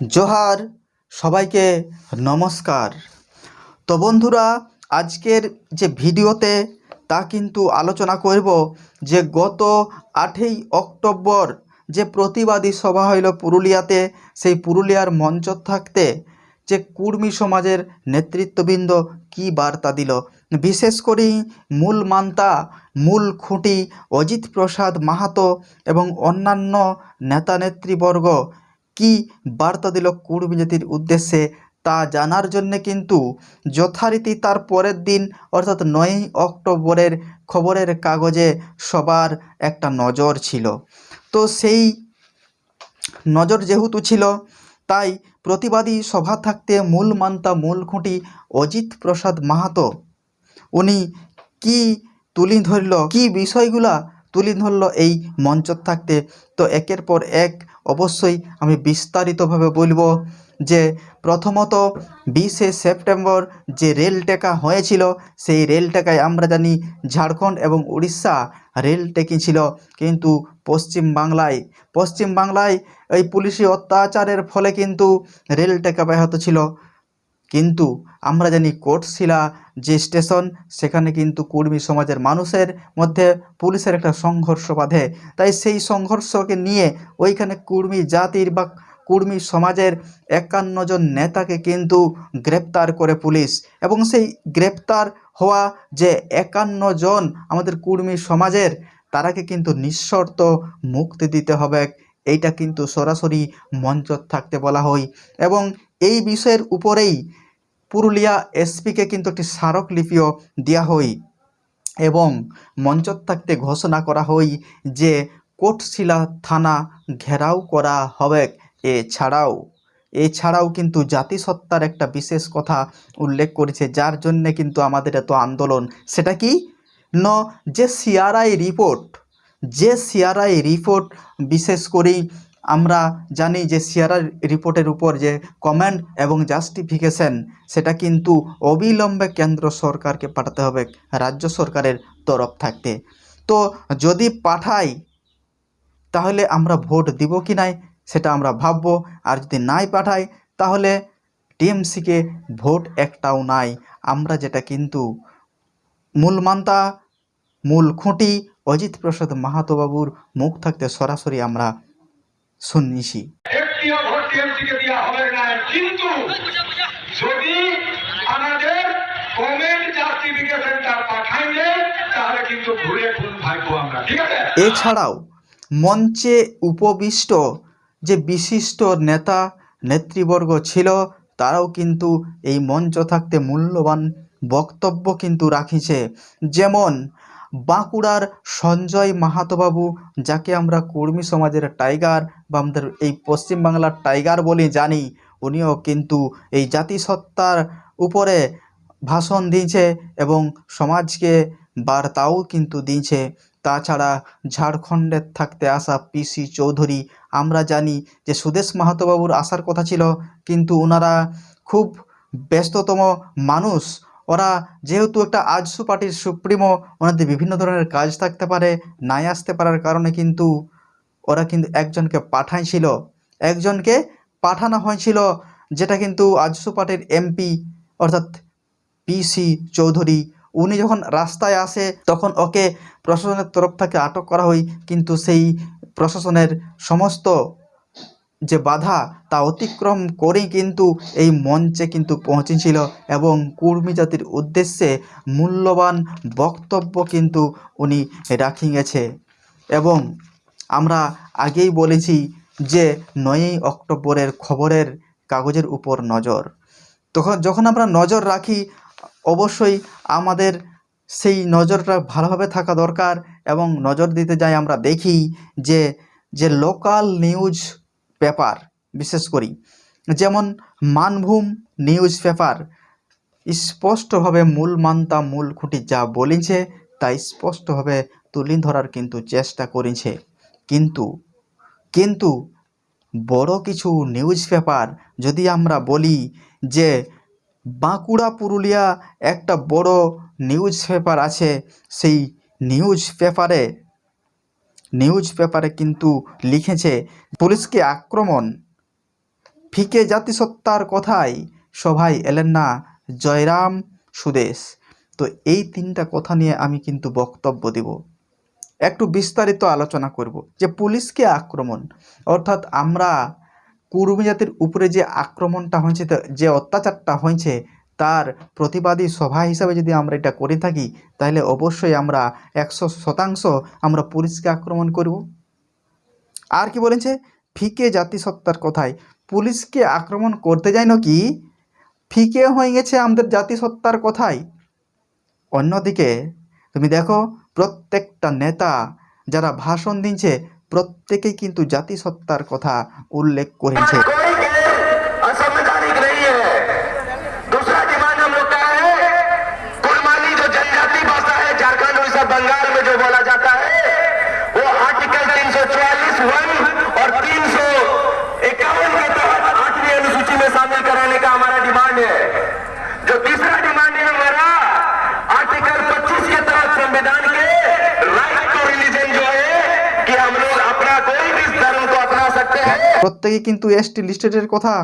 জোহার, সবাইকে নমস্কার। তো বন্ধুরা, আজকের যে ভিডিওতে তা কিন্তু আলোচনা করব যে গত আটই অক্টোবর যে প্রতিবাদী সভা হইল পুরুলিয়াতে, সেই পুরুলিয়ার মঞ্চ থাকতে যে কুর্মী সমাজের নেতৃত্ববৃন্দ কি বার্তা দিল? বিশেষ করে মূল মান্তা, মূল খুঁটি অজিত প্রসাদ মাহাতো এবং অন্যান্য নেতা নেতৃবর্গ কি বার্তা দিল কুর্মী জাতির উদ্দেশ্যে তা জানার জন্যে কিন্তু যথারীতি তার পরের দিন, অর্থাৎ নয়ই অক্টোবরের খবরের কাগজে সবার একটা নজর ছিল। তো সেই নজর যেহেতু ছিল, তাই প্রতিবাদী সভা থাকতে মূল মান্তা, মূল খুঁটি অজিত প্রসাদ মাহাতো। উনি কি তুলি ধরল, কি বিষয়গুলা তুলি ধরল এই মঞ্চ থাকতে। তো একের পর এক অবশ্যই আমি বিস্তারিতভাবে বলব যে প্রথমত বিশে সেপ্টেম্বর যে রেল টেকা হয়েছিল, সেই রেল টেকায় আমরা জানি ঝাড়খণ্ড এবং উড়িষ্যা রেল টেকেছিল কিন্তু পশ্চিম বাংলায় পশ্চিম বাংলায় এই পুলিশি অত্যাচারের ফলে কিন্তু রেল টেকা ব্যাহত ছিল। কিন্তু আমরা জানি কোটশিলা যে স্টেশন, সেখানে কিন্তু কুর্মী সমাজের মানুষের মধ্যে পুলিশের একটা সংঘর্ষ বাঁধে। তাই সেই সংঘর্ষকে নিয়ে ওইখানে কুর্মী জাতির বা কুর্মী সমাজের একান্ন জন নেতাকে কিন্তু গ্রেপ্তার করে পুলিশ। এবং সেই গ্রেপ্তার হওয়া যে একান্ন জন আমাদের কুর্মী সমাজের, তারাকে কিন্তু নিঃশর্ত মুক্তি দিতে হবে। এইটা কিন্তু সরাসরি মঞ্চ থাকতে বলা হয়। এবং এই বিষয়ের উপরেই পুরুলিয়া এসপিকে কিন্তু একটি স্মারকলিপিও দেওয়া হয় এবং মঞ্চ থাকতে ঘোষণা করা হয় যে কোটশিলা থানা ঘেরাও করা হবে এছাড়াও। এছাড়াও কিন্তু জাতিসত্তার একটা বিশেষ কথা উল্লেখ করেছে, যার জন্যে কিন্তু আমাদের এত আন্দোলন। সেটা কি? ন, যে সিআরআই রিপোর্ট, যে সিআরআই রিপোর্ট বিশেষ করেই আমরা জানি যে সিআরআই রিপোর্টের উপর যে কমেন্ট এবং জাস্টিফিকেশন, সেটা কিন্তু অবিলম্বে কেন্দ্র সরকারকে পাঠাতে হবে, রাজ্য সরকারের তরফ থাকতে। তো যদি পাঠাই, তাহলে আমরা ভোট দিব কি নাই, সেটা আমরা ভাববো। আর যদি নাই পাঠাই, তাহলে টিএমসিকে ভোট একটাও নাই। আমরা যেটা কিন্তু মূল মান্তা, মূল খুঁটি অজিত প্রসাদ মাহাতোবাবুর মুখ থাকতে সরাসরি আমরা না কিন্তু যদি আমাদের তাহলে কিন্তু ঘুরে আমরা ঠিক আছে? এছাড়াও মঞ্চে উপবিষ্ট যে বিশিষ্ট নেতা নেতৃবর্গ ছিল তারাও কিন্তু এই মঞ্চ থাকতে মূল্যবান বক্তব্য কিন্তু রাখিছে। যেমন বাঁকুড়ার সঞ্জয় মাহাতোবাবু, যাকে আমরা কর্মী সমাজের টাইগার বা আমাদের এই পশ্চিমবাংলার টাইগার বলে জানি, উনিও কিন্তু এই জাতিসত্তার উপরে ভাষণ দিয়েছে এবং সমাজকে বার্তাও কিন্তু দিয়েছে। তাছাড়া ঝাড়খণ্ডের থাকতে আসা পিসি চৌধুরী, আমরা জানি যে সুদেশ মাহাতোবাবুর আসার কথা ছিল, কিন্তু ওনারা খুব ব্যস্ততম মানুষ ওরা যেহেতু একটা আজসু পার্টির সুপ্রিমো, ওনাদের বিভিন্ন ধরনের কাজ থাকতে পারে, নাই আসতে পারার কারণে কিন্তু ওরা কিন্তু একজনকে পাঠাইছিল। একজনকে পাঠানো হয়েছিল যেটা কিন্তু আজসু পার্টির এমপি অর্থাৎ পিসি চৌধুরী। উনি যখন রাস্তায় আসে, তখন ওকে প্রশাসনের তরফ থেকে আটক করা হয়, কিন্তু সেই প্রশাসনের সমস্ত যে বাধা তা অতিক্রম করেই কিন্তু এই মঞ্চে কিন্তু পৌঁছেছিল এবং কুর্মী জাতির উদ্দেশ্যে মূল্যবান বক্তব্য কিন্তু উনি রাখি গেছে এবং আমরা আগেই বলেছি যে নয়ই অক্টোবরের খবরের কাগজের উপর নজর। তখন যখন আমরা নজর রাখি, অবশ্যই আমাদের সেই নজরটা ভালোভাবে থাকা দরকার এবং নজর দিতে যাই আমরা দেখি যে যে লোকাল নিউজ পেপার, বিশেষ করি। যেমন মানভূম নিউজ পেপার, স্পষ্টভাবে মূল মান্তা মূল খুঁটি যা বলেছে তা স্পষ্টভাবে তুলে ধরার কিন্তু চেষ্টা করেছে। কিন্তু কিন্তু বড় কিছু নিউজ পেপার যদি আমরা বলি যে বাঁকুড়া, পুরুলিয়া একটা বড় নিউজ পেপার আছে, সেই নিউজ পেপারে নিউজ পেপারে কিন্তু লিখেছে, পুলিশকে আক্রমণ। ফিকে জাতিসত্তার কথায় সভায় এলেন না জয়রাম সুদেশ। তো এই তিনটা কথা নিয়ে আমি কিন্তু বক্তব্য দেব। একটু বিস্তারিত আলোচনা করব যে পুলিশকে আক্রমণ। অর্থাৎ আমরা কুর্মী জাতির উপরে যে আক্রমণটা হয়েছে যে অত্যাচারটা হয়েছে তার প্রতিবাদী সভা হিসাবে যদি আমরা এটা করে থাকি, তাহলে অবশ্যই আমরা একশো শতাংশ আমরা পুলিশকে আক্রমণ করব। আর কি বলেছে? ফিকে জাতিসত্তার কথায়। পুলিশকে আক্রমণ করতে যায় নাকি? ফিকে হয়ে গেছে আমাদের জাতিসত্তার কথায়। অন্যদিকে, তুমি দেখো, প্রত্যেকটা নেতা যারা ভাষণ দিচ্ছে প্রত্যেকেই কিন্তু জাতিসত্তার কথা উল্লেখ করেছে। প্রত্যেকে কিন্তু এসটি লিস্টেডের কথা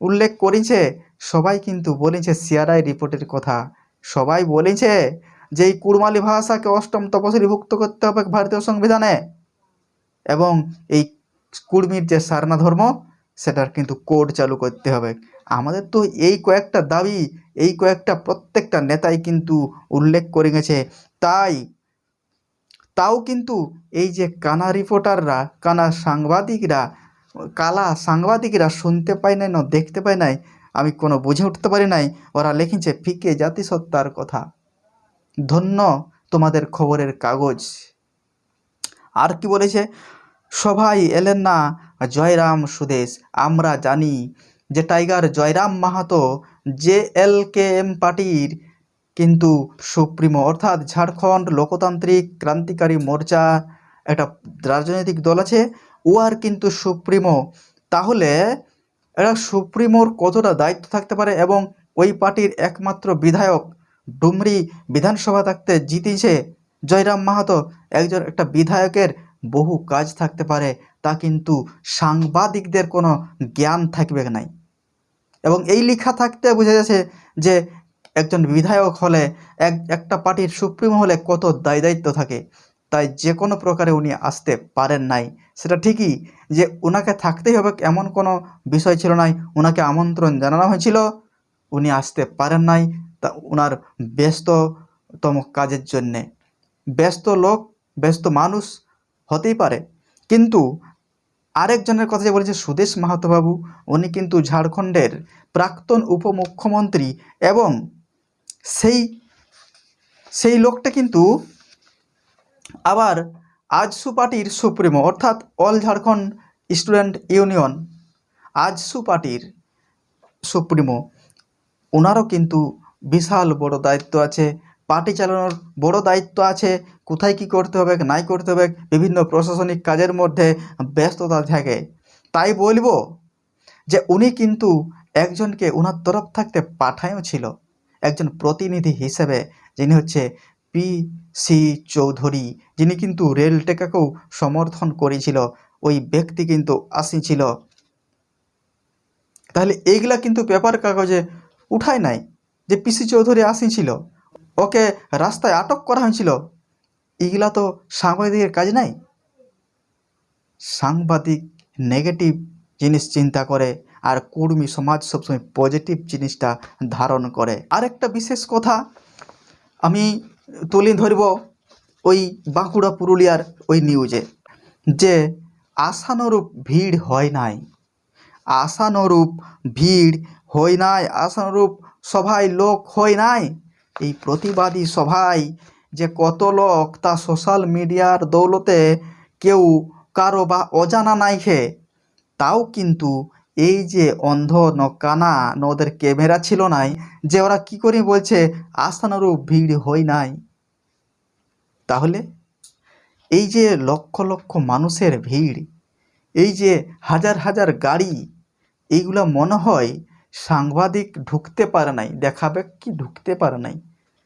উল্লেখ করেছে। সবাই কিন্তু বলেছে সিআরআই রিপোর্টের কথা। সবাই বলেছে যে এই কুরমালি ভাষাকে অষ্টম তপশিলীভুক্ত করতে হবে ভারতীয় সংবিধানে। এবং এই কুর্মীর যে সারনা ধর্ম, সেটার কিন্তু কোড চালু করতে হবে। আমাদের তো এই কয়েকটা দাবি, এই কয়েকটা প্রত্যেকটা নেতাই কিন্তু উল্লেখ করে গেছে। তাই, তাও কিন্তু এই যে কানা রিপোর্টাররা, কানা সাংবাদিকরা কালা সাংবাদিকরা শুনতে পায় নাই না দেখতে পায় নাই, আমি কোনো বুঝে উঠতে পারি নাই। ওরা লিখেছে, ফিকে জাতিসত্তার কথা। ধন্য তোমাদের খবরের কাগজ। আর কি বলেছে? সবাই এলেন না জয়রাম সুদেশ, আমরা জানি যে Tiger Jairam Mahato J L K M পার্টির কিন্তু সুপ্রিমো, অর্থাৎ ঝাড়খণ্ড লোকতান্ত্রিক ক্রান্তিকারী মোর্চা, একটা রাজনৈতিক দল আছে ও আর কিন্তু সুপ্রিমো। তাহলে এরা সুপ্রিমোর কতটা দায়িত্ব থাকতে পারে এবং ওই পার্টির একমাত্র বিধায়ক ডুমরি বিধানসভা থাকতে জিতেছে? জয়রাম মাহাতো একজন একটা বিধায়কের বহু কাজ থাকতে পারে, তা কিন্তু সাংবাদিকদের কোনো জ্ঞান থাকবে নাই। এবং এই লেখা থাকতে বোঝা যাচ্ছে যে একজন বিধায়ক হলে, এক, একটা পার্টির সুপ্রিমো হলে কত দায় দায়িত্ব থাকে। তাই যে কোনো প্রকারে উনি আসতে পারেন নাই। সেটা ঠিকই যে ওনাকে থাকতেই হবে, এমন কোনো বিষয় ছিল নাই। ওনাকে আমন্ত্রণ জানানো হয়েছিল। উনি আসতে পারেন নাই তা ওনার ব্যস্ততম কাজের জন্যে। ব্যস্ত লোক, ব্যস্ত মানুষ হতেই পারে। কিন্তু আরেকজনের কথা যে বলেছে সুদেশ মাহাতোবাবু, উনি কিন্তু ঝাড়খণ্ডের প্রাক্তন উপমুখ্যমন্ত্রী এবং সেই সেই লোকটা কিন্তু আবার আজসু পার্টির সুপ্রিমো, অর্থাৎ all Jharkhand student union AJSU পার্টির সুপ্রিমো। ওনারও কিন্তু বিশাল বড় দায়িত্ব আছে, পার্টি চালানোর বড় দায়িত্ব আছে, কোথায় কি করতে হবে, নাই করতে হবে, বিভিন্ন প্রশাসনিক কাজের মধ্যে ব্যস্ততা থাকে। তাই বলব যে উনি কিন্তু একজনকে ওনার তরফ থাকতে পাঠায়ও ছিল, একজন প্রতিনিধি হিসেবে, যিনি হচ্ছে পি সি চৌধুরী, যিনি কিন্তু রেল টেকাকেও সমর্থন করেছিল। ওই ব্যক্তি কিন্তু আসিছিল তাহলে এইগুলা কিন্তু পেপার কাগজে উঠায় নাই যে পিসি চৌধুরী আসিছিল ওকে রাস্তায় আটক করা হয়েছিল। এগুলা তো সাংবাদিকের কাজ নাই। সাংবাদিক নেগেটিভ জিনিস চিন্তা করে আর কর্মী সমাজ সবসময় পজিটিভ জিনিসটা ধারণ করে। আরেকটা বিশেষ কথা, আমি তুলে ধরব ওই বাঁকুড়া পুরুলিয়ার ওই নিউজে যে আশানুরূপ ভিড় হয় নাই। আশানুরূপ ভিড় হয় নাই, আশানুরূপ সভায় লোক হয় নাই। এই প্রতিবাদী সভায় যে কত লোক তা সোশ্যাল মিডিয়ার দৌলতে কেউ কারও বা অজানা নাই খে, তাও কিন্তু এই যে অন্ধ ন কানা ন ওদের ক্যামেরা ছিল নাই, যে ওরা কি করে বলছে আশানুরূপ ভিড় হয় নাই। তাহলে? এই যে লক্ষ লক্ষ মানুষের ভিড়, এই যে হাজার হাজার গাড়ি, এইগুলো মনে হয় সাংবাদিক ঢুকতে পারে নাই দেখাবে কি ঢুকতে পারে নাই।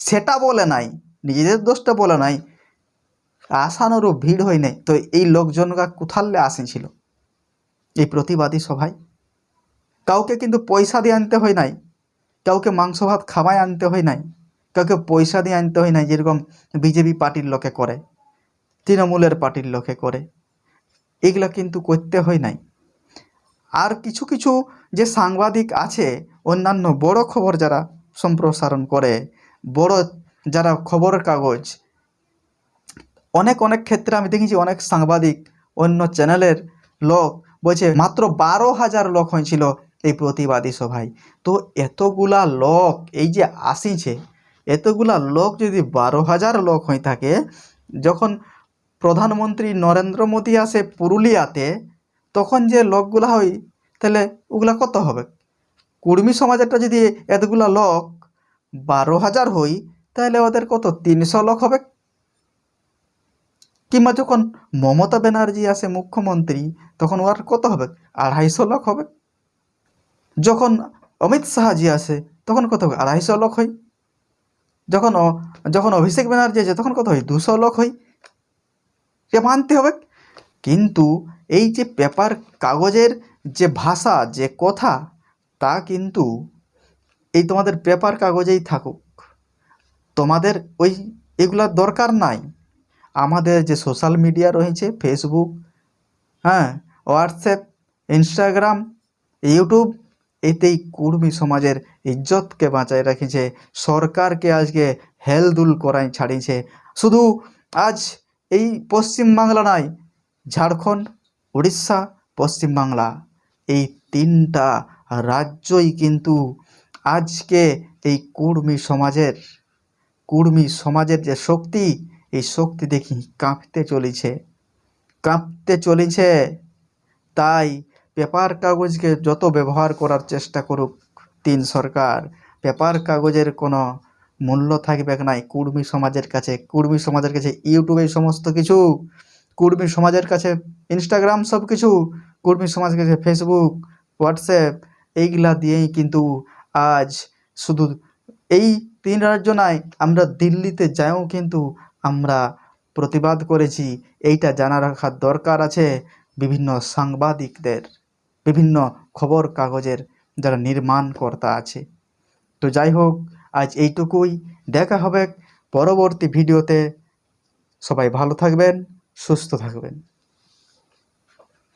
সেটা বলে নাই, নিজেদের দোষটা বলে নাই আসানোরও ভিড় হয় নাই। তো এই লোকজনরা কোথালে আসেছিল? এই প্রতিবাদী সভায়? কাউকে কিন্তু পয়সা দিয়ে আনতে হয় নাই। কাউকে মাংস, ভাত খাওয়ায় আনতে হয় নাই। কাউকে পয়সা দিয়ে আনতে হয় নাই, যেরকম বিজেপি পার্টির লোকে করে, তৃণমূলের পার্টির লোকে করে। এগুলা কিন্তু করতে হয় নাই। আর কিছু কিছু যে সাংবাদিক আছে, অন্যান্য বড় খবর যারা সম্প্রসারণ করে, বড় যারা খবরের কাগজ, অনেক অনেক ক্ষেত্রে আমি দেখেছি অনেক সাংবাদিক, অন্য চ্যানেলের লোক বলছে, মাত্র বারো হাজার লোক হয়েছিল এই প্রতিবাদী সভায়। তো এতগুলা লোক, এই যে আসিছে, এতগুলা লোক যদি বারো হাজার লোক হয়ে থাকে, যখন প্রধানমন্ত্রী নরেন্দ্র মোদী আসে পুরুলিয়াতে, তখন যে লোকগুলা হয়, তাহলে ওগুলা কত হবে? কুর্মী সমাজেরটা যদি এতগুলা লোক বারো হাজার হই, তাহলে ওদের কত তিনশো লোক হবে? কিংবা যখন মমতা ব্যানার্জি আসে মুখ্যমন্ত্রী, তখন ওর কত হবে? আড়াইশো লোক হবে? যখন অমিত শাহজি আসে, তখন কত হবে আড়াইশো লোক হয়। যখন যখন অভিষেক ব্যানার্জি আছে তখন কত হয়? দুশো লোক হয়। সে মানতে হবে। কিন্তু এই যে পেপার কাগজের যে ভাষা, যে কথা, তা কিন্তু এই তোমাদের পেপার কাগজেই থাকুক। তোমাদের ওই এগুলার দরকার নাই। আমাদের যে সোশ্যাল মিডিয়া রয়েছে, ফেসবুক হ্যাঁ হোয়াটসঅ্যাপ, ইনস্টাগ্রাম, ইউটিউব এতেই কুর্মী সমাজের ইজ্জতকে বাঁচায় রেখেছে। সরকারকে আজকে হেলদুল করাই ছাড়িয়েছে শুধু আজ এই পশ্চিমবাংলা নয়, ঝাড়খণ্ড, উড়িষ্যা, পশ্চিমবাংলা, এই তিনটা রাজ্যই কিন্তু আজকে এই কুর্মী সমাজের কুর্মী সমাজের যে শক্তি, এই শক্তি দেখি কাঁপতে চলেছে। কাঁপতে চলেছে, তাই পেপার কাগজকে যত ব্যবহার করার চেষ্টা করুক তিন সরকার, পেপার কাগজের কোনো মূল্য থাকবে নাই। কুর্মী সমাজের কাছে, কুর্মী সমাজের কাছে, ইউটিউবে সমস্ত কিছু, কুর্মী সমাজের কাছে, ইনস্টাগ্রাম সব কিছু, কুর্মী সমাজের কাছে, ফেসবুক, হোয়াটসঅ্যাপ, এইগুলা দিয়েই কিন্তু আজ শুধু এই তিন রাজ্য নয় আমরা দিল্লিতে যাও কিন্তু আমরা প্রতিবাদ করেছি। এইটা জানা রাখার দরকার আছে বিভিন্ন সাংবাদিকদের। বিভিন্ন খবর কাগজের যারা নির্মাণকর্তা আছে। তো যাই হোক, আজ এইটুকুই। দেখা হবে পরবর্তী ভিডিওতে। সবাই ভালো থাকবেন, সুস্থ থাকবেন।